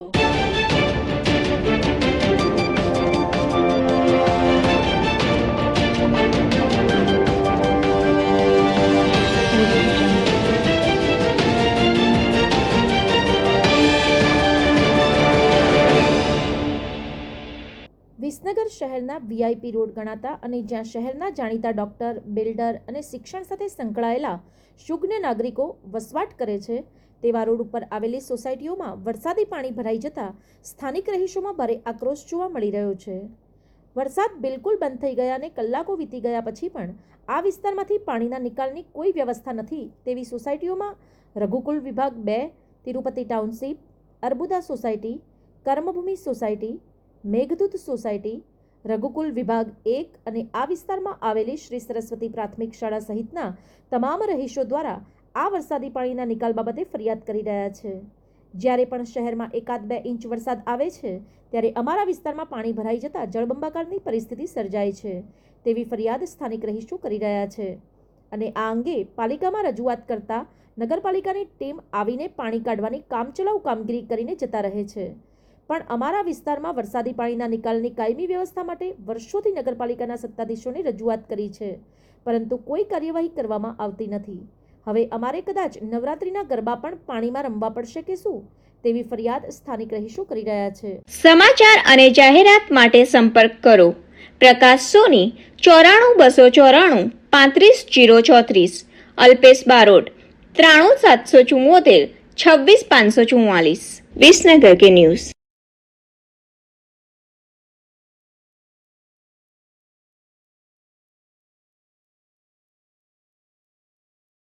Thank you. Visnagar શહેરના VIP road ગણાતા અને જ્યાં શહેરના જાણીતા ડૉક્ટર, બિલ્ડર અને શિક્ષણ સાથે સંકળાયેલા શુગ્ન નાગરિકો વસવાટ કરે છે, તેવા રોડ ઉપર આવેલી સોસાયટીઓમાં વરસાદી પાણી ભરાઈ જતા સ્થાનિક રહીશોમાં ભારે આક્રોશ જોવા મળી રહ્યો છે. વરસાદ બિલકુલ બંધ થઈ ગયા અને કલાકો વીતી ગયા પછી પણ આ વિસ્તારમાંથી પાણીના નિકાલની કોઈ વ્યવસ્થા નથી તેવી સોસાયટીઓમાં રઘુકુલ વિભાગ બે, Tirupati township, Arbuda society, Karmabhoomi society Meghdoot society, Raghukul વિભાગ એક અને આ વિસ્તારમાં આવેલી શ્રી સરસ્વતી પ્રાથમિક શાળા સહિતના તમામ રહીશો દ્વારા આ વરસાદી પાણીના નિકાલ બાબતે ફરિયાદ કરી રહ્યા છે. જ્યારે પણ શહેરમાં એકાદ બે ઇંચ વરસાદ આવે છે, ત્યારે અમારા વિસ્તારમાં પાણી ભરાઈ જતાં જળબંબાકારની પરિસ્થિતિ સર્જાય છે, તેવી ફરિયાદ સ્થાનિક રહીશો કરી રહ્યા છે. અને આ અંગે પાલિકામાં રજૂઆત કરતા નગરપાલિકાની ટીમ આવીને પાણી કાઢવાની કામચલાઉ કામગીરી કરીને જતા રહે છે. પણ અમારા વિસ્તારમાં વરસાદી પાણીના નિકાલની કાયમી વ્યવસ્થા માટે વર્ષોથી નગરપાલિકાના સત્તાધીશોને રજૂઆત કરી છે. પરંતુ કોઈ કાર્યવાહી કરવામાં આવતી નથી. હવે અમારે કદાચ નવરાત્રિના ગરબા પણ પાણીમાં રમવા પડશે કે શું? તેવી ફરિયાદ સ્થાનિક રહીશો કરી રહ્યા છે. સમાચાર અને જાહેરાત માટે સંપર્ક કરો. પ્રકાશ સોની, ચોરાણું બસો ચોરાણું, પાંત્રીસ જીરો ચોત્રીસ. અલ્પેશ બારોટ, ત્રાણું સાતસો ચુમ્મોતેર છવ્વીસ પાંચસો ચુમ્માલીસ વિસનગર કે ન્યૂઝ.